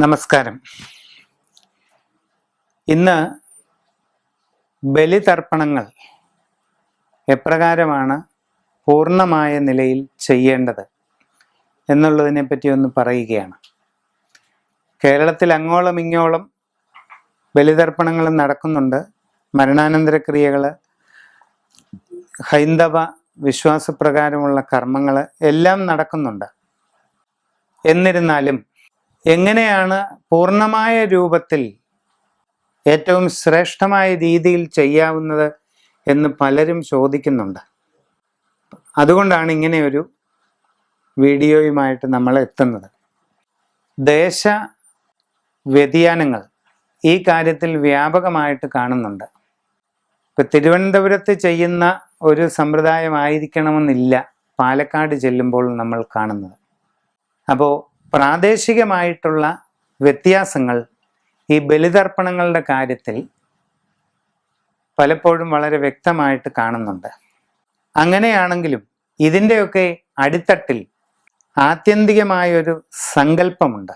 നമസ്കാരം. ഇന്ന് ബലിതർപ്പണങ്ങൾ എപ്രകാരമാണ് പൂർണമായ നിലയിൽ ചെയ്യേണ്ടത് എന്നുള്ളതിനെ പറ്റി ഒന്ന് പറയുകയാണ്. കേരളത്തിൽ അങ്ങോളം ഇങ്ങോളം ബലിതർപ്പണങ്ങൾ നടക്കുന്നുണ്ട്. മരണാനന്തര ക്രിയകൾ ഹൈന്ദവ വിശ്വാസപ്രകാരമുള്ള കർമ്മങ്ങൾ എല്ലാം നടക്കുന്നുണ്ട്. എന്നിരുന്നാലും എങ്ങനെയാണ് പൂർണമായ രൂപത്തിൽ ഏറ്റവും ശ്രേഷ്ഠമായ രീതിയിൽ ചെയ്യാവുന്നത് എന്ന് പലരും ചോദിക്കുന്നുണ്ട്. അതുകൊണ്ടാണ് ഇങ്ങനെ ഒരു വീഡിയോയുമായിട്ട് നമ്മൾ എത്തുന്നത്. ദേശ വ്യതിയാനങ്ങൾ ഈ കാര്യത്തിൽ വ്യാപകമായിട്ട് കാണുന്നുണ്ട്. ഇപ്പം തിരുവനന്തപുരത്ത് ചെയ്യുന്ന ഒരു സമ്പ്രദായമായിരിക്കണമെന്നില്ല പാലക്കാട് ചെല്ലുമ്പോൾ നമ്മൾ കാണുന്നത്. അപ്പോൾ പ്രാദേശികമായിട്ടുള്ള വ്യത്യാസങ്ങൾ ഈ ബലിതർപ്പണങ്ങളുടെ കാര്യത്തിൽ പലപ്പോഴും വളരെ വ്യക്തമായിട്ട് കാണുന്നുണ്ട്. അങ്ങനെയാണെങ്കിലും ഇതിന്റെയൊക്കെ അടിത്തട്ടിൽ ആത്യന്തികമായൊരു സങ്കല്പമുണ്ട്.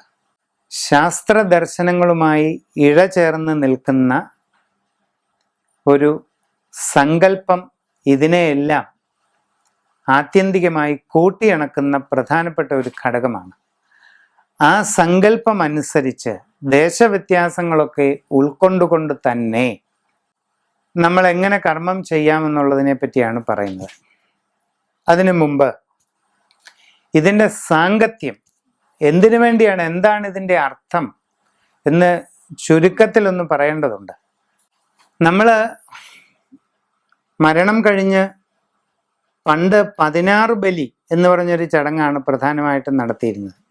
ശാസ്ത്ര ദർശനങ്ങളുമായി ഇഴചേർന്ന് നിൽക്കുന്ന ഒരു സങ്കല്പം ഇതിനെയെല്ലാം ആത്യന്തികമായി കൂട്ടിയിണക്കുന്ന പ്രധാനപ്പെട്ട ഒരു ഘടകമാണ്. ആ സങ്കല്പം അനുസരിച്ച് ദേശവ്യത്യാസങ്ങളൊക്കെ ഉൾക്കൊണ്ടുകൊണ്ട് തന്നെ നമ്മൾ എങ്ങനെ കർമ്മം ചെയ്യാമെന്നുള്ളതിനെ പറ്റിയാണ് പറയുന്നത്. അതിനു മുമ്പ് ഇതിന്റെ സാങ്കത്യം എന്തിനു വേണ്ടിയാണ് എന്താണ് ഇതിന്റെ അർത്ഥം എന്ന് ചുരുക്കത്തിൽ ഒന്ന് പറയേണ്ടതുണ്ട്. നമ്മൾ മരണം കഴിഞ്ഞ് പണ്ട് പതിനാറ് ബലി എന്ന് പറഞ്ഞൊരു ചടങ്ങാണ് പ്രധാനമായിട്ടും നടത്തിയിരുന്നത്.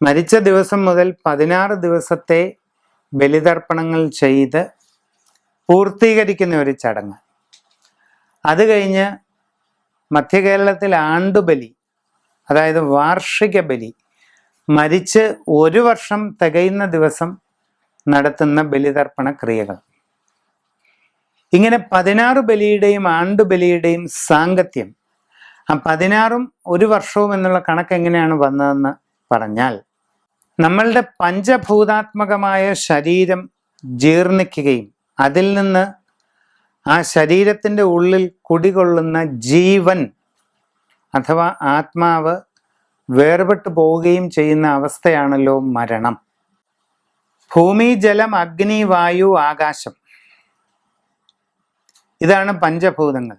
മരിച്ച ദിവസം മുതൽ പതിനാറ് ദിവസത്തെ ബലിതർപ്പണങ്ങൾ ചെയ്ത് പൂർത്തീകരിക്കുന്ന ഒരു ചടങ്ങ്. അത് കഴിഞ്ഞ് മധ്യകേരളത്തിൽ ആണ്ടുബലി അതായത് വാർഷിക ബലി മരിച്ച് ഒരു വർഷം തികയുന്ന ദിവസം നടത്തുന്ന ബലിതർപ്പണ ക്രിയകൾ. ഇങ്ങനെ പതിനാറ് ബലിയുടെയും ആണ്ടുബലിയുടെയും സാങ്കത്യം ആ പതിനാറും ഒരു വർഷവും എന്നുള്ള കണക്ക് എങ്ങനെയാണ് വന്നതെന്ന് പറഞ്ഞാൽ നമ്മളുടെ പഞ്ചഭൂതാത്മകമായ ശരീരം ജീർണിക്കുകയും അതിൽ നിന്ന് ആ ശരീരത്തിന്റെ ഉള്ളിൽ കുടികൊള്ളുന്ന ജീവൻ അഥവാ ആത്മാവ് വേർപെട്ടു പോവുകയും ചെയ്യുന്ന അവസ്ഥയാണല്ലോ മരണം. ഭൂമി ജലം അഗ്നി വായു ആകാശം. ഇതാണ് പഞ്ചഭൂതങ്ങൾ.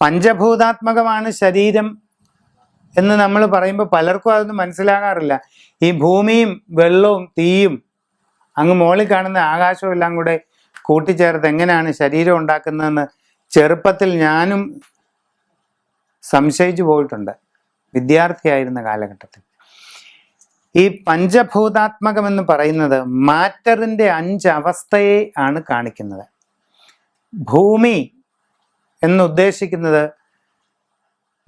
പഞ്ചഭൂതാത്മകമാണ് ശരീരം എന്ന് നമ്മൾ പറയുമ്പോൾ പലർക്കും അതൊന്നും മനസ്സിലാകാറില്ല. ഈ ഭൂമിയും വെള്ളവും തീയും അങ്ങ് മുകളിൽ കാണുന്ന ആകാശവും എല്ലാം കൂടെ കൂട്ടിച്ചേർത്ത് എങ്ങനെയാണ് ശരീരം ഉണ്ടാക്കുന്നതെന്ന് ചെറുപ്പത്തിൽ ഞാനും സംശയിച്ചു പോയിട്ടുണ്ട്. വിദ്യാർത്ഥിയായിരുന്ന കാലഘട്ടത്തിൽ. ഈ പഞ്ചഭൂതാത്മകം എന്ന് പറയുന്നത് മാറ്ററിന്റെ അഞ്ച് അവസ്ഥയെ ആണ് കാണിക്കുന്നത്. ഭൂമി എന്നുദ്ദേശിക്കുന്നത്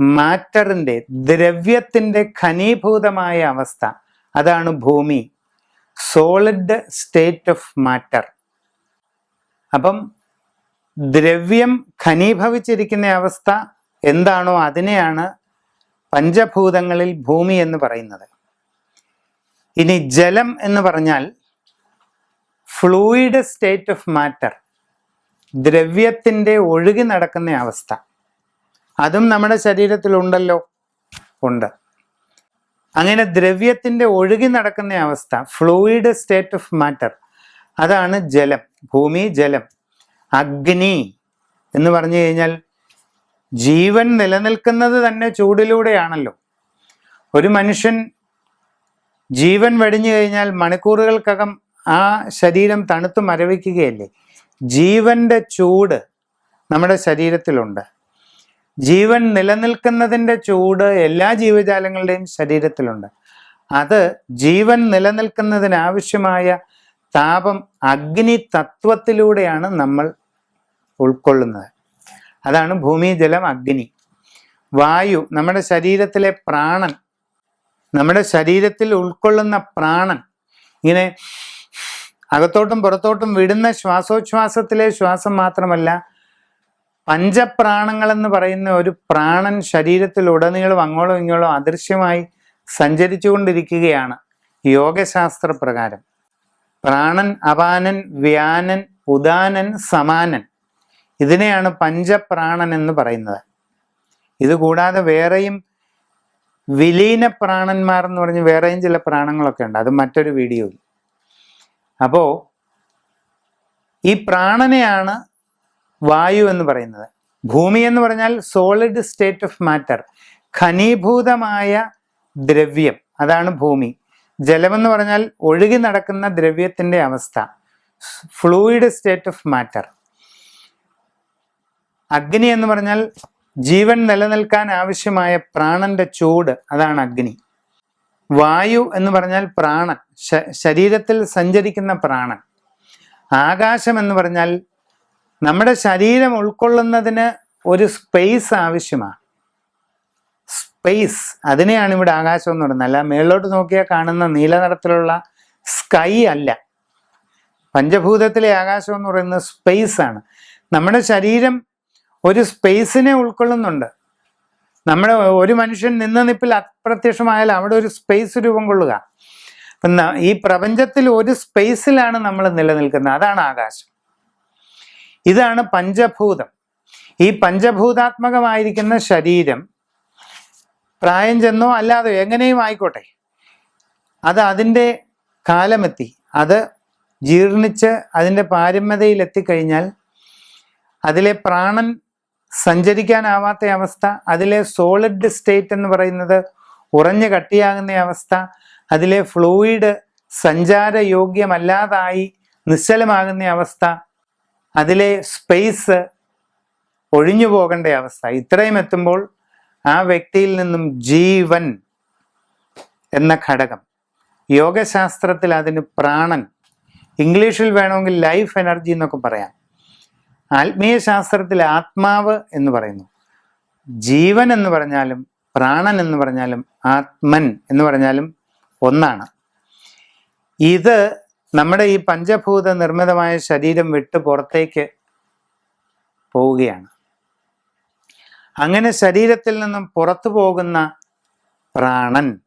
മാറ്ററിന്റെ ദ്രവ്യത്തിന്റെ ഘനീഭൂതമായ അവസ്ഥ. അതാണ് ഭൂമി. സോളിഡ് സ്റ്റേറ്റ് ഓഫ് മാറ്റർ അപ്പം ദ്രവ്യം ഘനീഭവിച്ചിരിക്കുന്ന അവസ്ഥ എന്താണോ അതിനെയാണ് പഞ്ചഭൂതങ്ങളിൽ ഭൂമി എന്ന് പറയുന്നത്. ഇനി ജലം എന്ന് പറഞ്ഞാൽ ഫ്ലൂയിഡ് സ്റ്റേറ്റ് ഓഫ് മാറ്റർ ദ്രവ്യത്തിന്റെ ഒഴുകി നടക്കുന്ന അവസ്ഥ. അതും നമ്മുടെ ശരീരത്തിലുണ്ടല്ലോ. ഉണ്ട്. അങ്ങനെ ദ്രവ്യത്തിന്റെ ഒഴുകി നടക്കുന്ന അവസ്ഥ ഫ്ലൂയിഡ് സ്റ്റേറ്റ് ഓഫ് മാറ്റർ അതാണ് ജലം ഭൂമി ജലം അഗ്നി എന്ന് പറഞ്ഞു കഴിഞ്ഞാൽ ജീവൻ നിലനിൽക്കുന്നത് തന്നെ ചൂടിലൂടെയാണല്ലോ. ഒരു മനുഷ്യൻ ജീവൻ വെടിഞ്ഞു കഴിഞ്ഞാൽ മണിക്കൂറുകൾക്കകം ആ ശരീരം തണുത്തു മരവിക്കുകയല്ലേ? ജീവന്റെ ചൂട് നമ്മുടെ ശരീരത്തിലുണ്ട്. ജീവൻ നിലനിൽക്കുന്നതിന്റെ ചൂട് എല്ലാ ജീവജാലങ്ങളുടെയും ശരീരത്തിലുണ്ട്. അത് ജീവൻ നിലനിൽക്കുന്നതിനാവശ്യമായ താപം അഗ്നി തത്വത്തിലൂടെയാണ് നമ്മൾ ഉൾക്കൊള്ളുന്നത്. അതാണ് ഭൂമി ജലം അഗ്നി. വായു നമ്മുടെ ശരീരത്തിലെ പ്രാണൻ നമ്മുടെ ശരീരത്തിൽ ഉൾക്കൊള്ളുന്ന പ്രാണൻ. ഇങ്ങനെ അകത്തോട്ടും പുറത്തോട്ടും വിടുന്ന ശ്വാസോച്ഛ്വാസത്തിലെ ശ്വാസം മാത്രമല്ല പഞ്ചപ്രാണങ്ങൾ എന്ന് പറയുന്ന ഒരു പ്രാണൻ ശരീരത്തിൽ ഉടനീളം അങ്ങോളം ഇങ്ങോളം അദൃശ്യമായി സഞ്ചരിച്ചുകൊണ്ടിരിക്കുകയാണ് യോഗശാസ്ത്ര പ്രകാരം പ്രാണൻ അപാനൻ വ്യാനൻ ഉദാനൻ സമാനൻ ഇതിനെയാണ് പഞ്ചപ്രാണൻ എന്ന് പറയുന്നത്. ഇത് കൂടാതെ വേറെയും വിലീന പ്രാണന്മാർ എന്ന് പറഞ്ഞ് വേറെയും ചില പ്രാണങ്ങളൊക്കെ ഉണ്ട്. അത് മറ്റൊരു വീഡിയോയിൽ. അപ്പോ ഈ പ്രാണനെയാണ് വായു എന്ന് പറയുന്നത്. ഭൂമി എന്ന് പറഞ്ഞാൽ സോളിഡ് സ്റ്റേറ്റ് ഓഫ് മാറ്റർ ഖനീഭൂതമായ ദ്രവ്യം. അതാണ് ഭൂമി. ജലമെന്ന് പറഞ്ഞാൽ ഒഴുകി നടക്കുന്ന ദ്രവ്യത്തിന്റെ അവസ്ഥ. ഫ്ലൂയിഡ് സ്റ്റേറ്റ് ഓഫ് മാറ്റർ അഗ്നി എന്ന് പറഞ്ഞാൽ ജീവൻ നിലനിൽക്കാൻ ആവശ്യമായ പ്രാണന്റെ ചൂട്. അതാണ് അഗ്നി. വായു എന്ന് പറഞ്ഞാൽ പ്രാണൻ. ശരീരത്തിൽ സഞ്ചരിക്കുന്ന പ്രാണൻ. ആകാശം എന്ന് പറഞ്ഞാൽ നമ്മുടെ ശരീരം ഉൾക്കൊള്ളുന്നതിന് ഒരു സ്പേസ് ആവശ്യമാണ്. സ്പേസ് അതിനെയാണ് ഇവിടെ ആകാശം എന്ന് പറയുന്നത്. അല്ല മേളിലോട്ട് നോക്കിയാൽ കാണുന്ന നീല നിറത്തിലുള്ള സ്കൈ അല്ല. പഞ്ചഭൂതത്തിലെ ആകാശം എന്ന് പറയുന്നത് സ്പേസ് ആണ്. നമ്മുടെ ശരീരം ഒരു സ്പേസിനെ ഉൾക്കൊള്ളുന്നുണ്ട്. നമ്മുടെ ഒരു മനുഷ്യൻ നിന്ന നിപ്പിൽ അപ്രത്യക്ഷമായാൽ അവിടെ ഒരു സ്പേസ് രൂപം കൊള്ളുക. ഈ പ്രപഞ്ചത്തിൽ ഒരു സ്പേസിലാണ് നമ്മൾ നിലനിൽക്കുന്നത്. അതാണ് ആകാശം. ഇതാണ് പഞ്ചഭൂതം. ഈ പഞ്ചഭൂതാത്മകമായിരിക്കുന്ന ശരീരം പ്രായം ചെന്നോ അല്ലാതെ എങ്ങനെയും ആയിക്കോട്ടെ. അത് അതിന്റെ കാലമെത്തി. അത് ജീർണിച്ച് അതിന്റെ പാരമ്യതയിൽ എത്തിക്കഴിഞ്ഞാൽ അതിലെ പ്രാണൻ സഞ്ചരിക്കാനാവാത്ത അവസ്ഥ അതിലെ സോളിഡ് സ്റ്റേറ്റ് എന്ന് പറയുന്നത് ഉറഞ്ഞു കട്ടിയാകുന്ന അവസ്ഥ അതിലെ ഫ്ലൂയിഡ് സഞ്ചാരയോഗ്യമല്ലാതായി നിശ്ചലമാകുന്ന അവസ്ഥ അതിലെ സ്പേസ് ഒഴിഞ്ഞു പോകേണ്ട അവസ്ഥ. ഇത്രയും എത്തുമ്പോൾ ആ വ്യക്തിയിൽ നിന്നും ജീവൻ എന്ന ഘടകം. യോഗശാസ്ത്രത്തിൽ അതിന് പ്രാണൻ. ഇംഗ്ലീഷിൽ വേണമെങ്കിൽ ലൈഫ് എനർജി എന്നൊക്കെ പറയാം. ആത്മീയ ശാസ്ത്രത്തിൽ ആത്മാവ് എന്ന് പറയുന്നു. ജീവൻ എന്ന് പറഞ്ഞാലും പ്രാണൻ എന്ന് പറഞ്ഞാലും ആത്മൻ എന്ന് പറഞ്ഞാലും ഒന്നാണ്. ഇത് നമ്മുടെ ഈ പഞ്ചഭൂത നിർമ്മിതമായ ശരീരം വിട്ട് പുറത്തേക്ക് പോവുകയാണ്. അങ്ങനെ ശരീരത്തിൽ നിന്നും പുറത്തു പോകുന്ന പ്രാണൻ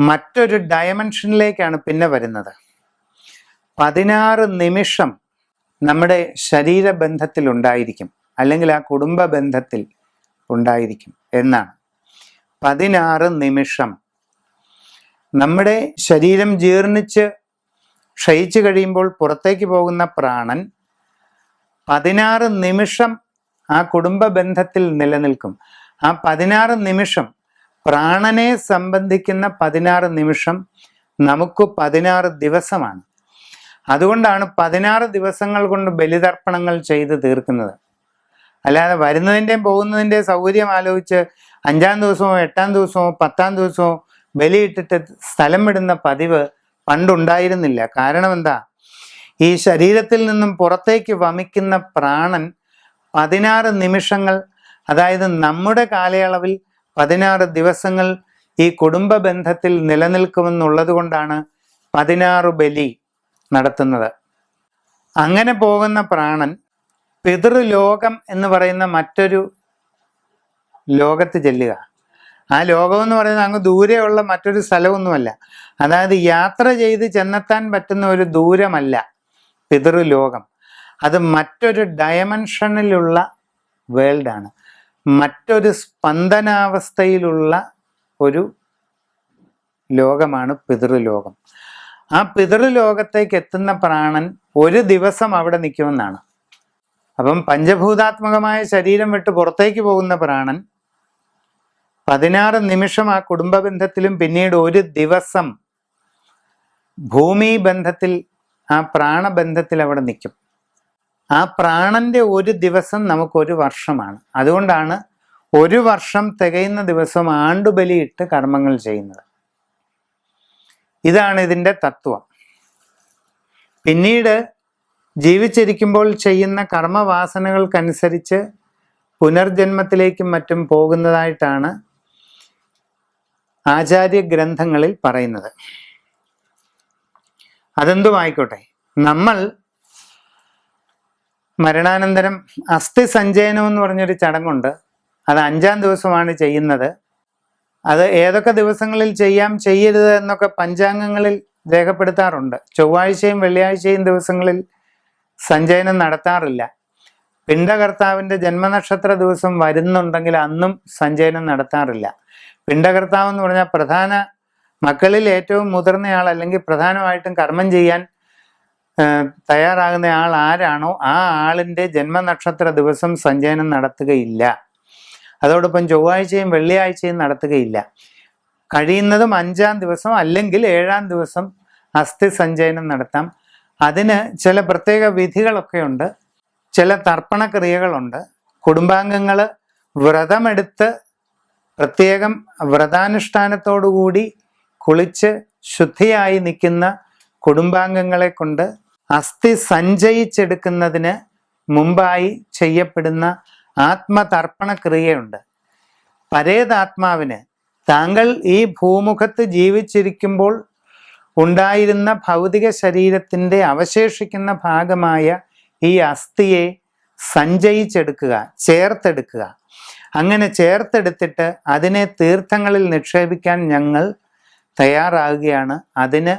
മറ്റൊരു ഡയമെൻഷനിലേക്കാണ് പിന്നെ വരുന്നത്. പതിനാറ് നിമിഷം നമ്മുടെ ശരീരബന്ധത്തിൽ ഉണ്ടായിരിക്കും. അല്ലെങ്കിൽ ആ കുടുംബ ബന്ധത്തിൽ ഉണ്ടായിരിക്കും എന്നാണ്. പതിനാറ് നിമിഷം നമ്മുടെ ശരീരം ജീർണിച്ച് ക്ഷയിച്ചു കഴിയുമ്പോൾ പുറത്തേക്ക് പോകുന്ന പ്രാണൻ പതിനാറ് നിമിഷം ആ കുടുംബ ബന്ധത്തിൽ നിലനിൽക്കും. ആ പതിനാറ് നിമിഷം പ്രാണനെ സംബന്ധിക്കുന്ന പതിനാറ് നിമിഷം നമുക്ക് പതിനാറ് ദിവസമാണ്. അതുകൊണ്ടാണ് പതിനാറ് ദിവസങ്ങൾ കൊണ്ട് ബലിതർപ്പണങ്ങൾ ചെയ്ത് തീർക്കുന്നത്. അല്ലാതെ വരുന്നതിന്റെയും പോകുന്നതിന്റെയും സൗകര്യം ആലോചിച്ച് അഞ്ചാം ദിവസമോ എട്ടാം ദിവസമോ പത്താം ദിവസമോ ബലിയിട്ടിട്ട് സ്ഥലം വിടുന്ന പതിവ് പണ്ടുണ്ടായിരുന്നില്ല. കാരണം എന്താ ഈ ശരീരത്തിൽ നിന്നും പുറത്തേക്ക് വമിക്കുന്ന പ്രാണൻ പതിനാറ് നിമിഷങ്ങൾ അതായത് നമ്മുടെ കാലയളവിൽ പതിനാറ് ദിവസങ്ങൾ ഈ കുടുംബ ബന്ധത്തിൽ നിലനിൽക്കുമെന്നുള്ളത് കൊണ്ടാണ് പതിനാറ് ബലി നടത്തുന്നത്. അങ്ങനെ പോകുന്ന പ്രാണൻ പിതൃലോകം എന്ന് പറയുന്ന മറ്റൊരു ലോകത്ത് ചെല്ലുക. ആ ലോകം എന്ന് പറയുന്നത് അങ്ങ് ദൂരെയുള്ള മറ്റൊരു സ്ഥലമൊന്നുമല്ല. അതായത് യാത്ര ചെയ്ത് ചെന്നെത്താൻ പറ്റുന്ന ഒരു ദൂരമല്ല പിതൃലോകം. അത് മറ്റൊരു ഡയമെൻഷനിലുള്ള വേൾഡാണ്. മറ്റൊരു സ്പന്ദനാവസ്ഥയിലുള്ള ഒരു ലോകമാണ് പിതൃലോകം. ആ പിതൃലോകത്തേക്ക് എത്തുന്ന പ്രാണൻ ഒരു ദിവസം അവിടെ നിൽക്കുമെന്നാണ്. അപ്പം പഞ്ചഭൂതാത്മകമായ ശരീരം വിട്ട് പുറത്തേക്ക് പോകുന്ന പ്രാണൻ പതിനാറ് നിമിഷം ആ കുടുംബ ബന്ധത്തിലും പിന്നീട് ഒരു ദിവസം ഭൂമി ബന്ധത്തിൽ ആ പ്രാണബന്ധത്തിൽ അവിടെ നിൽക്കും. ആ പ്രാണന്റെ ഒരു ദിവസം നമുക്കൊരു വർഷമാണ്. അതുകൊണ്ടാണ് ഒരു വർഷം തികയുന്ന ദിവസം ആണ്ടുബലിയിട്ട് കർമ്മങ്ങൾ ചെയ്യുന്നത്. ഇതാണ് ഇതിന്റെ തത്വം. പിന്നീട് ജീവിച്ചിരിക്കുമ്പോൾ ചെയ്യുന്ന കർമ്മവാസനകൾക്കനുസരിച്ച് പുനർജന്മത്തിലേക്കും മറ്റും പോകുന്നതായിട്ടാണ് ആചാര്യ ഗ്രന്ഥങ്ങളിൽ പറയുന്നത്. അതെന്തും ആയിക്കോട്ടെ നമ്മൾ മരണാനന്തരം അസ്ഥി സഞ്ചയനം എന്ന് പറഞ്ഞൊരു ചടങ്ങുണ്ട്. അത് അഞ്ചാം ദിവസമാണ് ചെയ്യുന്നത്. അത് ഏതൊക്കെ ദിവസങ്ങളിൽ ചെയ്യാം ചെയ്യരുത് എന്നൊക്കെ പഞ്ചാംഗങ്ങളിൽ രേഖപ്പെടുത്താറുണ്ട്. ചൊവ്വാഴ്ചയും വെള്ളിയാഴ്ചയും ദിവസങ്ങളിൽ സഞ്ചയനം നടത്താറില്ല. പിണ്ടകർത്താവിന്റെ ജന്മനക്ഷത്ര ദിവസം വരുന്നുണ്ടെങ്കിൽ അന്നും സഞ്ചയനം നടത്താറില്ല. പിണ്ടകർത്താവ് എന്ന് പറഞ്ഞാൽ പ്രധാന മക്കളിൽ ഏറ്റവും മുതിർന്നയാൾ അല്ലെങ്കിൽ പ്രധാനമായിട്ടും കർമ്മം ചെയ്യാൻ തയ്യാറാകുന്ന ആൾ ആരാണോ ആ ആളിന്റെ ജന്മനക്ഷത്ര ദിവസം സഞ്ചയനം നടത്തുകയില്ല. അതോടൊപ്പം ചൊവ്വാഴ്ചയും വെള്ളിയാഴ്ചയും നടത്തുകയില്ല. കഴിയുന്നതും അഞ്ചാം ദിവസം അല്ലെങ്കിൽ ഏഴാം ദിവസം അസ്ഥി സഞ്ചയനം നടത്താം. അതിന് ചില പ്രത്യേക വിധികളൊക്കെ ഉണ്ട്. ചില തർപ്പണ ക്രിയകളുണ്ട് കുടുംബാംഗങ്ങൾ വ്രതമെടുത്ത് പ്രത്യേകം വ്രതാനുഷ്ഠാനത്തോടുകൂടി കുളിച്ച് ശുദ്ധിയായി നിൽക്കുന്ന കുടുംബാംഗങ്ങളെ കൊണ്ട് അസ്ഥി സഞ്ചയിച്ചെടുക്കുന്നതിന് മുമ്പായി ചെയ്യപ്പെടുന്ന ആത്മതർപ്പണ ക്രിയയുണ്ട് പരേതാത്മാവിന് താങ്കൾ ഈ ഭൂമുഖത്ത് ജീവിച്ചിരിക്കുമ്പോൾ ഉണ്ടായിരുന്ന ഭൗതിക ശരീരത്തിന്റെ അവശേഷിക്കുന്ന ഭാഗമായ ഈ അസ്ഥിയെ സഞ്ചയിച്ചെടുക്കുക ചേർത്തെടുക്കുക. അങ്ങനെ ചേർത്തെടുത്തിട്ട് അതിനെ തീർത്ഥങ്ങളിൽ നിക്ഷേപിക്കാൻ ഞങ്ങൾ തയ്യാറാകുകയാണ്. അതിന്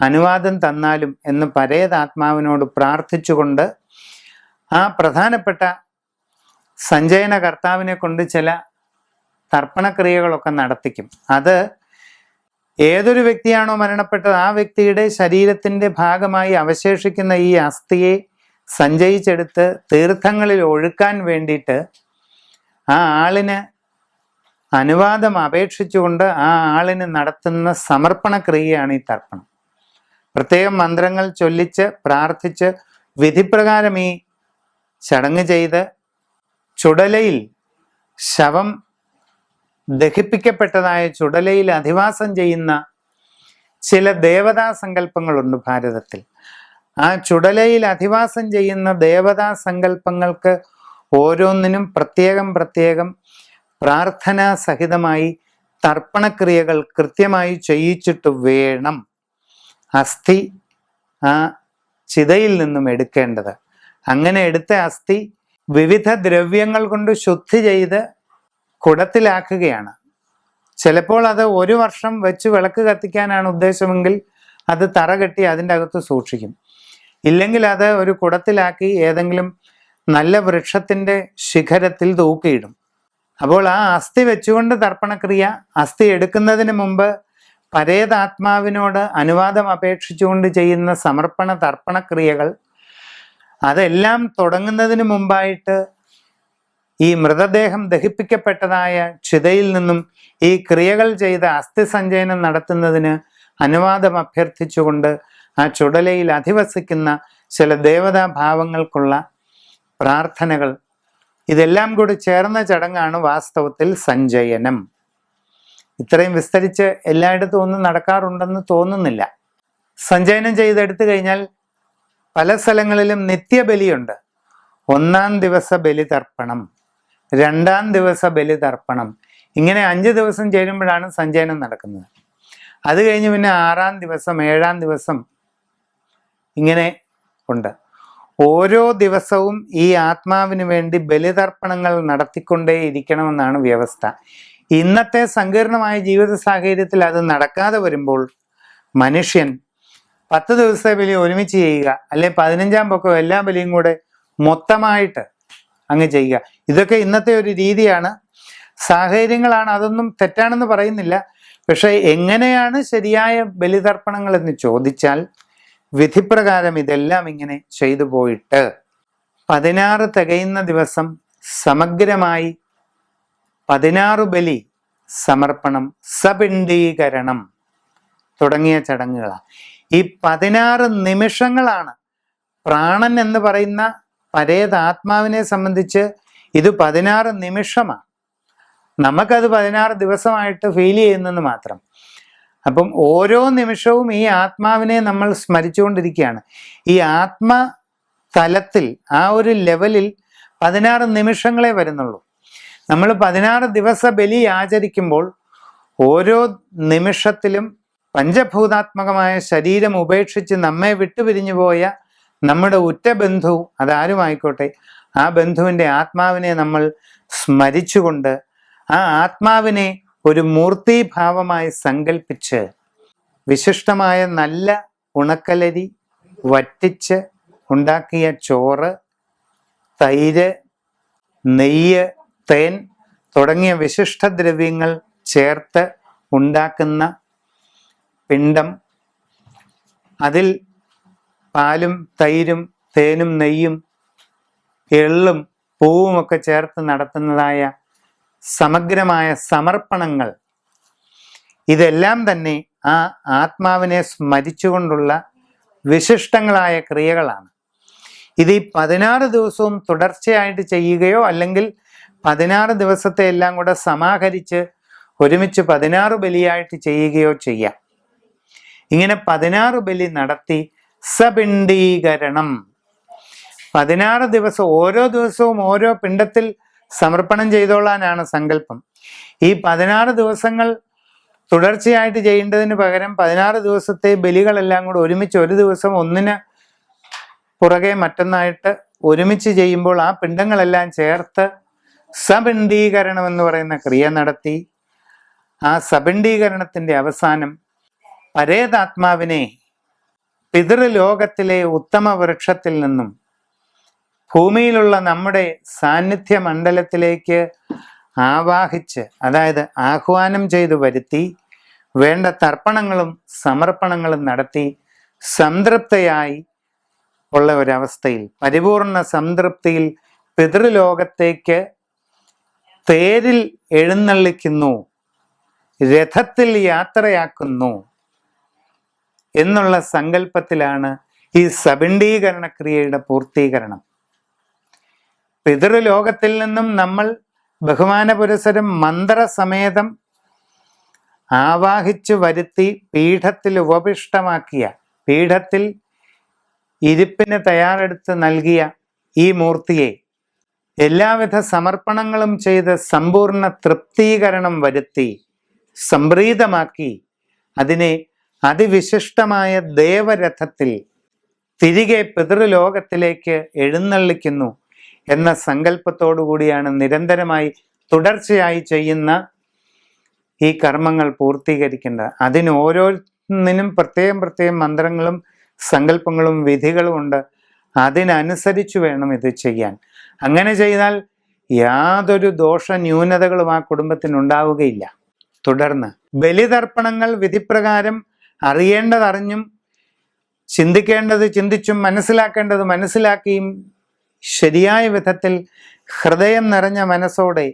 അനുവാദം തന്നാലും എന്ന് പരേതാത്മാവിനോട് പ്രാർത്ഥിച്ചുകൊണ്ട് ആ പ്രധാനപ്പെട്ട സഞ്ചയന കർത്താവിനെ കൊണ്ട് ചില തർപ്പണക്രിയകളൊക്കെ നടത്തിക്കും. അത് ഏതൊരു വ്യക്തിയാണോ മരണപ്പെട്ടത് ആ വ്യക്തിയുടെ ശരീരത്തിന്റെ ഭാഗമായി അവശേഷിക്കുന്ന ഈ അസ്ഥിയെ സഞ്ചയിച്ചെടുത്ത് തീർത്ഥങ്ങളിൽ ഒഴുക്കാൻ വേണ്ടിയിട്ട് ആ ആളിന് അനുവാദം അപേക്ഷിച്ചുകൊണ്ട് ആ ആളിന് നടത്തുന്ന സമർപ്പണ ക്രിയയാണ് ഈ തർപ്പണം. പ്രത്യേകം മന്ത്രങ്ങൾ ചൊല്ലിച്ച് പ്രാർത്ഥിച്ച് വിധിപ്രകാരം ഈ ചടങ്ങ് ചെയ്ത് ചുടലയിൽ ശവം ദഹിപ്പിക്കപ്പെട്ടതായ ചുടലയിൽ അധിവാസം ചെയ്യുന്ന ചില ദേവതാ സങ്കല്പങ്ങളുണ്ട് ഭാരതത്തിൽ. ആ ചുടലയിൽ അധിവാസം ചെയ്യുന്ന ദേവതാ സങ്കല്പങ്ങൾക്ക് ഓരോന്നിനും പ്രത്യേകം പ്രത്യേകം പ്രാർത്ഥനാ സഹിതമായി തർപ്പണക്രിയകൾ കൃത്യമായി ചെയ്യിച്ചിട്ട് വേണം അസ്ഥി ആ ചിതയിൽ നിന്നും എടുക്കേണ്ടത്. അങ്ങനെ എടുത്ത അസ്ഥി വിവിധ ദ്രവ്യങ്ങൾ കൊണ്ട് ശുദ്ധി ചെയ്ത് കുടത്തിലാക്കുകയാണ്. ചിലപ്പോൾ അത് ഒരു വർഷം വെച്ച് വിളക്ക് കത്തിക്കാനാണ് ഉദ്ദേശമെങ്കിൽ അത് തറ കെട്ടി അതിന്റെ അകത്ത് സൂക്ഷിക്കും. ഇല്ലെങ്കിൽ അത് ഒരു കുടത്തിലാക്കി ഏതെങ്കിലും നല്ല വൃക്ഷത്തിന്റെ ശിഖരത്തിൽ തൂക്കിയിടും. അപ്പോൾ ആ അസ്ഥി വെച്ചുകൊണ്ട് തർപ്പണക്രിയ അസ്ഥി എടുക്കുന്നതിന് മുമ്പ് പരേതാത്മാവിനോട് അനുവാദം അപേക്ഷിച്ചുകൊണ്ട് ചെയ്യുന്ന സമർപ്പണ തർപ്പണക്രിയകൾ അതെല്ലാം തുടങ്ങുന്നതിന് മുമ്പായിട്ട് ഈ മൃതദേഹം ദഹിപ്പിക്കപ്പെട്ടതായ ചിതയിൽ നിന്നും ഈ ക്രിയകൾ ചെയ്ത അസ്ഥി സഞ്ചയനം നടത്തുന്നതിന് അനുവാദം അഭ്യർത്ഥിച്ചുകൊണ്ട് ആ ചുടലയിൽ അധിവസിക്കുന്ന ചില ദേവതാഭാവങ്ങൾക്കുള്ള പ്രാർത്ഥനകൾ. ഇതെല്ലാം കൂടി ചേർന്ന ചടങ്ങാണ് വാസ്തവത്തിൽ സഞ്ചയനം ഇത്രയും വിസ്തരിച്ച് എല്ലായിടത്തും ഒന്നും നടക്കാറുണ്ടെന്ന് തോന്നുന്നില്ല. സഞ്ചയനം ചെയ്തെടുത്തു കഴിഞ്ഞാൽ പല സ്ഥലങ്ങളിലും നിത്യബലിയുണ്ട്. ഒന്നാം ദിവസ ബലി തർപ്പണം രണ്ടാം ദിവസ ബലി തർപ്പണം. ഇങ്ങനെ അഞ്ച് ദിവസം ചേരുമ്പോഴാണ് സഞ്ചയനം നടക്കുന്നത്. അത് കഴിഞ്ഞ് പിന്നെ ആറാം ദിവസം ഏഴാം ദിവസം ഇങ്ങനെ ഉണ്ട്. ഓരോ ദിവസവും ഈ ആത്മാവിന് വേണ്ടി ബലിതർപ്പണങ്ങൾ നടത്തിക്കൊണ്ടേ ഇരിക്കണമെന്നാണ് വ്യവസ്ഥ. ഇന്നത്തെ സങ്കീർണമായ ജീവിത സാഹചര്യത്തിൽ അത് നടക്കാതെ വരുമ്പോൾ മനുഷ്യൻ പത്ത് ദിവസത്തെ ബലി ഒരുമിച്ച് ചെയ്യുക അല്ലെ പതിനഞ്ചാം പൊക്കം എല്ലാ ബലിയും കൂടെ മൊത്തമായിട്ട് അങ്ങ് ചെയ്യുക. ഇതൊക്കെ ഇന്നത്തെ ഒരു രീതിയാണ്. സാഹചര്യങ്ങളാണ് അതൊന്നും തെറ്റാണെന്ന് പറയുന്നില്ല. പക്ഷേ എങ്ങനെയാണ് ശരിയായ ബലിതർപ്പണങ്ങൾ എന്ന് ചോദിച്ചാൽ വിധിപ്രകാരം ഇതെല്ലാം ഇങ്ങനെ ചെയ്തു പോയിട്ട് പതിനാറ് തികയുന്ന ദിവസം സമഗ്രമായി പതിനാറ് ബലി സമർപ്പണം സപിണ്ഡീകരണം തുടങ്ങിയ ചടങ്ങുകളാണ്. ഈ പതിനാറ് നിമിഷങ്ങളാണ് പ്രാണൻ എന്ന് പറയുന്ന പരേതാത്മാവിനെ സംബന്ധിച്ച് ഇത് പതിനാറ് നിമിഷമാണ്. നമുക്കത് പതിനാറ് ദിവസമായിട്ട് ഫീൽ ചെയ്യുന്നെന്ന് മാത്രം. അപ്പം ഓരോ നിമിഷവും ഈ ആത്മാവിനെ നമ്മൾ സ്മരിച്ചുകൊണ്ടിരിക്കുകയാണ്. ഈ ആത്മ തലത്തിൽ ആ ഒരു ലെവലിൽ പതിനാറ് നിമിഷങ്ങളെ വരുന്നുള്ളൂ. നമ്മൾ പതിനാറ് ദിവസ ബലി ആചരിക്കുമ്പോൾ ഓരോ നിമിഷത്തിലും പഞ്ചഭൂതാത്മകമായ ശരീരം ഉപേക്ഷിച്ച് നമ്മെ വിട്ടുപിരിഞ്ഞു പോയ നമ്മുടെ ഉറ്റ ബന്ധു അതാരുമായിക്കോട്ടെ ആ ബന്ധുവിന്റെ ആത്മാവിനെ നമ്മൾ സ്മരിച്ചുകൊണ്ട് ആ ആത്മാവിനെ ഒരു മൂർത്തിഭാവമായി സങ്കല്പിച്ച് വിശിഷ്ടമായ നല്ല ഉണക്കലരി വറ്റിച്ച് ഉണ്ടാക്കിയ ചോറ് തൈര് നെയ്യ് തേൻ തുടങ്ങിയ വിശിഷ്ടദ്രവ്യങ്ങൾ ചേർത്ത് ഉണ്ടാക്കുന്ന പിണ്ടം അതിൽ പാലും തൈരും തേനും നെയ്യും എള്ളും പൂവുമൊക്കെ ചേർത്ത് നടത്തുന്നതായ സമഗ്രമായ സമർപ്പണങ്ങൾ. ഇതെല്ലാം തന്നെ ആ ആത്മാവിനെ സ്മരിച്ചുകൊണ്ടുള്ള വിശിഷ്ടങ്ങളായ ക്രിയകളാണ്. ഇത് ഈ പതിനാറ് ദിവസവും തുടർച്ചയായിട്ട് ചെയ്യുകയോ അല്ലെങ്കിൽ പതിനാറ് ദിവസത്തെ എല്ലാം കൂടെ സമാഹരിച്ച് ഒരുമിച്ച് പതിനാറ് ബലിയായിട്ട് ചെയ്യുകയോ ചെയ്യാം. ഇങ്ങനെ പതിനാറ് ബലി നടത്തി സപിണ്ഡീകരണം. പതിനാറ് ദിവസം ഓരോ ദിവസവും ഓരോ പിണ്ടത്തിൽ സമർപ്പണം ചെയ്തോളാനാണ് സങ്കല്പം. ഈ പതിനാറ് ദിവസങ്ങൾ തുടർച്ചയായിട്ട് ചെയ്യേണ്ടതിന് പകരം പതിനാറ് ദിവസത്തെ ബലികളെല്ലാം കൂടെ ഒരുമിച്ച് ഒരു ദിവസം ഒന്നിന് പുറകെ മറ്റൊന്നായിട്ട് ഒരുമിച്ച് ചെയ്യുമ്പോൾ ആ പിണ്ടങ്ങളെല്ലാം ചേർത്ത് സപിണ്ഡീകരണം എന്ന് പറയുന്ന ക്രിയ നടത്തി ആ സപിണ്ഡീകരണത്തിന്റെ അവസാനം പരേതാത്മാവിനെ പിതൃലോകത്തിലെ ഉത്തമ വൃക്ഷത്തിൽ നിന്നും ഭൂമിയിലുള്ള നമ്മുടെ സാന്നിധ്യ മണ്ഡലത്തിലേക്ക് ആവാഹിച്ച് അതായത് ആഹ്വാനം ചെയ്തു വരുത്തി വേണ്ട തർപ്പണങ്ങളും സമർപ്പണങ്ങളും നടത്തി സംതൃപ്തയായി ഉള്ള ഒരവസ്ഥയിൽ പരിപൂർണ സംതൃപ്തിയിൽ പിതൃലോകത്തേക്ക് തേരിൽ എഴുന്നള്ളിക്കുന്നു രഥത്തിൽ യാത്രയാക്കുന്നു എന്നുള്ള സങ്കല്പത്തിലാണ് ഈ സപിണ്ഡീകരണ ക്രിയയുടെ പൂർത്തീകരണം. പിതൃലോകത്തിൽ നിന്നും നമ്മൾ ബഹുമാന പുരസരം മന്ത്രസമേതം ആവാഹിച്ചു വരുത്തി പീഠത്തിൽ ഉപവിഷ്ടമാക്കിയ പീഠത്തിൽ ഇരിപ്പിന് തയ്യാറെടുത്ത് നൽകിയ ഈ മൂർത്തിയെ എല്ലാവിധ സമർപ്പണങ്ങളും ചെയ്ത് സമ്പൂർണ തൃപ്തീകരണം വരുത്തി സംപ്രീതമാക്കി അതിനെ അതിവിശിഷ്ടമായ ദേവരഥത്തിൽ തിരികെ പിതൃലോകത്തിലേക്ക് എഴുന്നള്ളിക്കുന്നു. എന്ന സങ്കല്പത്തോടു കൂടിയാണ് നിരന്തരമായി തുടർച്ചയായി ചെയ്യുന്ന ഈ കർമ്മങ്ങൾ പൂർത്തീകരിക്കേണ്ടത്. അതിന് ഓരോന്നിനും പ്രത്യേകം പ്രത്യേകം മന്ത്രങ്ങളും സങ്കല്പങ്ങളും വിധികളും ഉണ്ട്. അതിനനുസരിച്ച് വേണം ഇത് ചെയ്യാൻ. അങ്ങനെ ചെയ്താൽ യാതൊരു ദോഷ ന്യൂനതകളും ആ കുടുംബത്തിനുണ്ടാവുകയില്ല തുടർന്ന് ബലിതർപ്പണങ്ങൾ വിധിപ്രകാരം അറിയേണ്ടതറിഞ്ഞും ചിന്തിക്കേണ്ടത് ചിന്തിച്ചും മനസ്സിലാക്കേണ്ടത് മനസ്സിലാക്കിയും ശരിയായ വിധത്തിൽ ഹൃദയം നിറഞ്ഞ മനസ്സോടെ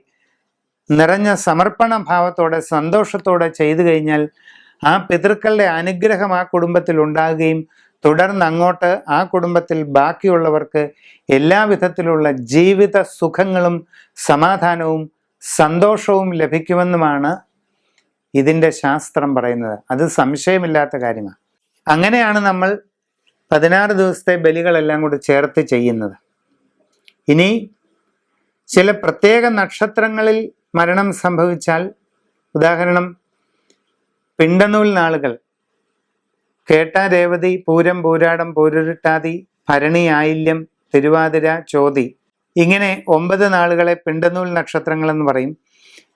നിറഞ്ഞ സമർപ്പണ ഭാവത്തോടെ സന്തോഷത്തോടെ ചെയ്തു കഴിഞ്ഞാൽ ആ പിതൃക്കളുടെ അനുഗ്രഹം ആ കുടുംബത്തിൽ ഉണ്ടാകുകയും തുടർന്ന് അങ്ങോട്ട് ആ കുടുംബത്തിൽ ബാക്കിയുള്ളവർക്ക് എല്ലാ വിധത്തിലുള്ള ജീവിത സുഖങ്ങളും സമാധാനവും സന്തോഷവും ലഭിക്കുമെന്നുമാണ് ഇതിന്റെ ശാസ്ത്രം പറയുന്നത്. അത് സംശയമില്ലാത്ത കാര്യമാണ്. അങ്ങനെയാണ് നമ്മൾ പതിനാറ് ദിവസത്തെ ബലികളെല്ലാം കൂടി ചേർത്ത് ചെയ്യുന്നത്. ഇനി ചില പ്രത്യേക നക്ഷത്രങ്ങളിൽ മരണം സംഭവിച്ചാൽ ഉദാഹരണം പിണ്ടനൂൽ നാളുകൾ. കേട്ട രേവതി പൂരം പൂരാടം പൂരുരുട്ടാതി ഭരണി ആയില്യം തിരുവാതിര ചോതി. ഇങ്ങനെ ഒമ്പത് നാളുകളെ പിണ്ടനൂൽ നക്ഷത്രങ്ങൾ എന്ന് പറയും.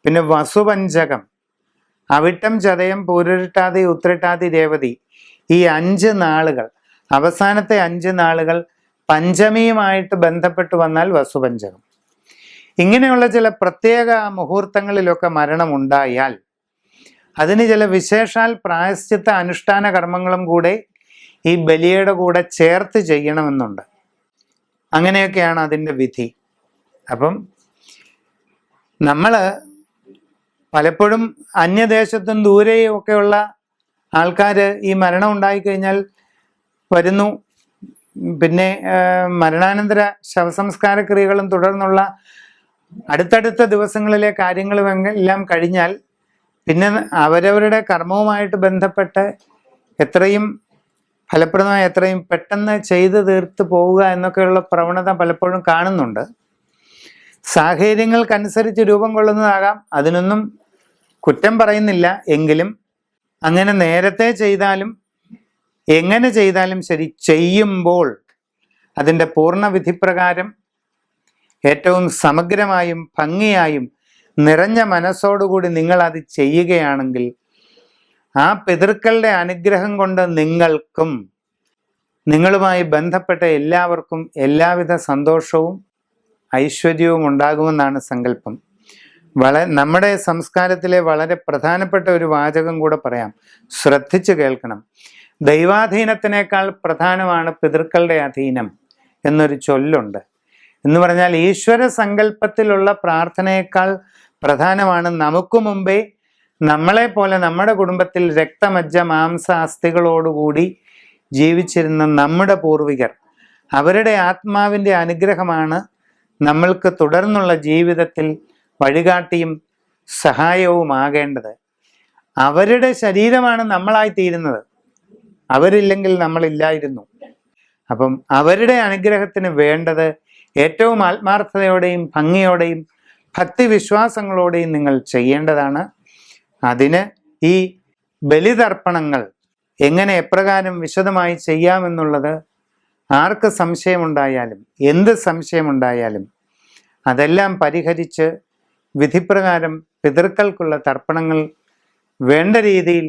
പിന്നെ വസുപഞ്ചകം അവിട്ടം ചതയം പൂരുരുട്ടാതി ഉത്രട്ടാതി രേവതി. ഈ അഞ്ച് നാളുകൾ അവസാനത്തെ അഞ്ച് നാളുകൾ പഞ്ചമിയുമായിട്ട് ബന്ധപ്പെട്ട് വന്നാൽ വസുപഞ്ചകം. ഇങ്ങനെയുള്ള ചില പ്രത്യേക മുഹൂർത്തങ്ങളിലൊക്കെ മരണമുണ്ടായാൽ അതിന് ചില വിശേഷാൽ പ്രായശ്ചിത്ത അനുഷ്ഠാന കർമ്മങ്ങളും കൂടെ ഈ ബലിയുടെ കൂടെ ചേർത്ത് ചെയ്യണമെന്നുണ്ട്. അങ്ങനെയൊക്കെയാണ് അതിന്റെ വിധി. അപ്പം നമ്മൾ പലപ്പോഴും അന്യദേശത്തും ദൂരെയും ഒക്കെയുള്ള ആൾക്കാർ ഈ മരണം ഉണ്ടായിക്കഴിഞ്ഞാൽ വരുന്നു പിന്നെ മരണാനന്തര ശവസംസ്കാര ക്രിയകളും തുടർന്നുള്ള അടുത്തടുത്ത ദിവസങ്ങളിലെ കാര്യങ്ങളും എല്ലാം കഴിഞ്ഞാൽ പിന്നെ അവരവരുടെ കർമ്മവുമായിട്ട് ബന്ധപ്പെട്ട് എത്രയും ഫലപ്രദമായി എത്രയും പെട്ടെന്ന് ചെയ്തു തീർത്ത് പോവുക എന്നൊക്കെയുള്ള പ്രവണത പലപ്പോഴും കാണുന്നുണ്ട്. സാഹചര്യങ്ങൾക്കനുസരിച്ച് രൂപം കൊള്ളുന്നതാകാം. അതിനൊന്നും കുറ്റം പറയുന്നില്ല. എങ്കിലും അങ്ങനെ നേരത്തെ ചെയ്താലും എങ്ങനെ ചെയ്താലും ശരി ചെയ്യുമ്പോൾ അതിന്റെ പൂർണ വിധിപ്രകാരം ഏറ്റവും സമഗ്രമായും ഭംഗിയായും നിറഞ്ഞ മനസ്സോടുകൂടി നിങ്ങൾ അത് ചെയ്യുകയാണെങ്കിൽ ആ പിതൃക്കളുടെ അനുഗ്രഹം കൊണ്ട് നിങ്ങൾക്കും നിങ്ങളുമായി ബന്ധപ്പെട്ട എല്ലാവർക്കും എല്ലാവിധ സന്തോഷവും ഐശ്വര്യവും ഉണ്ടാകുമെന്നാണ് സങ്കല്പം. വളരെ നമ്മുടെ സംസ്കാരത്തിലെ വളരെ പ്രധാനപ്പെട്ട ഒരു വാചകം കൂടെ പറയാം. ശ്രദ്ധിച്ചു കേൾക്കണം. ദൈവാധീനത്തിനേക്കാൾ പ്രധാനമാണ് പിതൃക്കളുടെ അധീനം എന്നൊരു ചൊല്ലുണ്ട്. എന്ന് പറഞ്ഞാൽ ഈശ്വര സങ്കല്പത്തിലുള്ള പ്രാർത്ഥനയേക്കാൾ പ്രധാനമാണ് നമുക്ക് മുമ്പേ നമ്മളെ പോലെ നമ്മുടെ കുടുംബത്തിൽ രക്തമജ്ജ മാംസ അസ്ഥികളോടുകൂടി ജീവിച്ചിരുന്ന നമ്മുടെ പൂർവികർ അവരുടെ ആത്മാവിന്റെ അനുഗ്രഹമാണ് നമ്മൾക്ക് തുടർന്നുള്ള ജീവിതത്തിൽ വഴികാട്ടിയും സഹായവുമാകേണ്ടത്. അവരുടെ ശരീരമാണ് നമ്മളായി തീരുന്നത് അവരില്ലെങ്കിൽ നമ്മളില്ലായിരുന്നു. അപ്പം അവരുടെ അനുഗ്രഹത്തിന് വേണ്ടത് ഏറ്റവും ആത്മാർത്ഥതയോടെയും ഭംഗിയോടെയും ഭക്തിവിശ്വാസങ്ങളോടെയും നിങ്ങൾ ചെയ്യേണ്ടതാണ്. അതിന് ഈ ബലിതർപ്പണങ്ങൾ എങ്ങനെ എപ്രകാരം വിശദമായി ചെയ്യാമെന്നുള്ളത് ആർക്ക് സംശയമുണ്ടായാലും എന്ത് സംശയമുണ്ടായാലും അതെല്ലാം പരിഹരിച്ച് വിധിപ്രകാരം പിതൃക്കൾക്കുള്ള തർപ്പണങ്ങൾ വേണ്ട രീതിയിൽ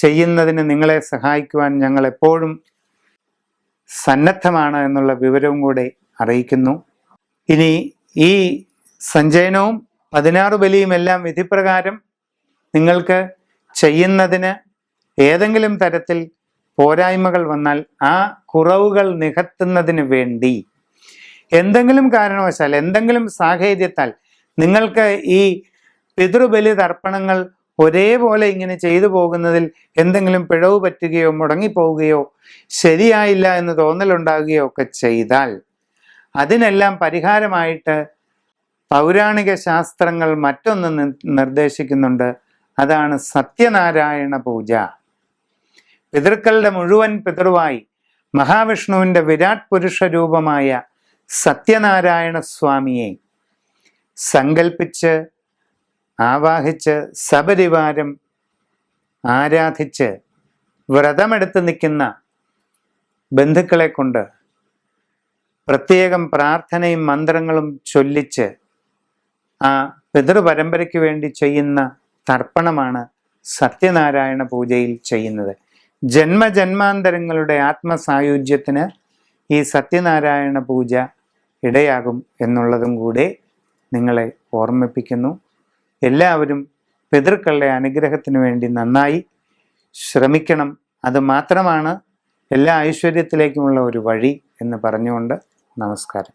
ചെയ്യുന്നതിന് നിങ്ങളെ സഹായിക്കുവാൻ ഞങ്ങൾ എപ്പോഴും സന്നദ്ധമാണ് എന്നുള്ള വിവരവും കൂടെ അറിയിക്കുന്നു. ഇനി ഈ സഞ്ചയനവും പതിനാറ് ബലിയും എല്ലാം വിധിപ്രകാരം നിങ്ങൾക്ക് ചെയ്യുന്നതിന് ഏതെങ്കിലും തരത്തിൽ പോരായ്മകൾ വന്നാൽ ആ കുറവുകൾ നികത്തുന്നതിന് വേണ്ടി എന്തെങ്കിലും കാരണവശാൽ എന്തെങ്കിലും സാഹചര്യത്താൽ നിങ്ങൾക്ക് ഈ പിതൃബലി തർപ്പണങ്ങൾ ഒരേപോലെ ഇങ്ങനെ ചെയ്തു പോകുന്നതിൽ എന്തെങ്കിലും പിഴവ് പറ്റുകയോ മുടങ്ങിപ്പോവുകയോ ശരിയായില്ല എന്ന് തോന്നലുണ്ടാകുകയോ ഒക്കെ ചെയ്താൽ അതിനെല്ലാം പരിഹാരമായിട്ട് പൗരാണിക ശാസ്ത്രങ്ങൾ മറ്റൊന്ന് നിർദ്ദേശിക്കുന്നുണ്ട്. അതാണ് സത്യനാരായണ പൂജ. പിതൃക്കളുടെ മുഴുവൻ പിതൃവായി മഹാവിഷ്ണുവിന്റെ വിരാട് പുരുഷ രൂപമായ സത്യനാരായണ സ്വാമിയെ സങ്കൽപ്പിച്ച് ആവാഹിച്ച് സപരിവാരം ആരാധിച്ച് വ്രതമെടുത്ത് നിൽക്കുന്ന ബന്ധുക്കളെ കൊണ്ട് പ്രത്യേകം പ്രാർത്ഥനയും മന്ത്രങ്ങളും ചൊല്ലിച്ച് ആ പിതൃപരമ്പരയ്ക്ക് വേണ്ടി ചെയ്യുന്ന തർപ്പണമാണ് സത്യനാരായണ പൂജയിൽ ചെയ്യുന്നത്. ജന്മജന്മാന്തരങ്ങളുടെ ആത്മസായുജ്യത്തിന് ഈ സത്യനാരായണ പൂജ ഇടയാകും എന്നുള്ളതും കൂടെ നിങ്ങളെ ഓർമ്മിപ്പിക്കുന്നു. എല്ലാവരും പിതൃക്കളുടെ അനുഗ്രഹത്തിന് വേണ്ടി നന്നായി ശ്രമിക്കണം. അത് മാത്രമാണ് എല്ലാ ഐശ്വര്യത്തിലേക്കുമുള്ള ഒരു വഴി എന്ന് പറഞ്ഞുകൊണ്ട് നമസ്കാരം.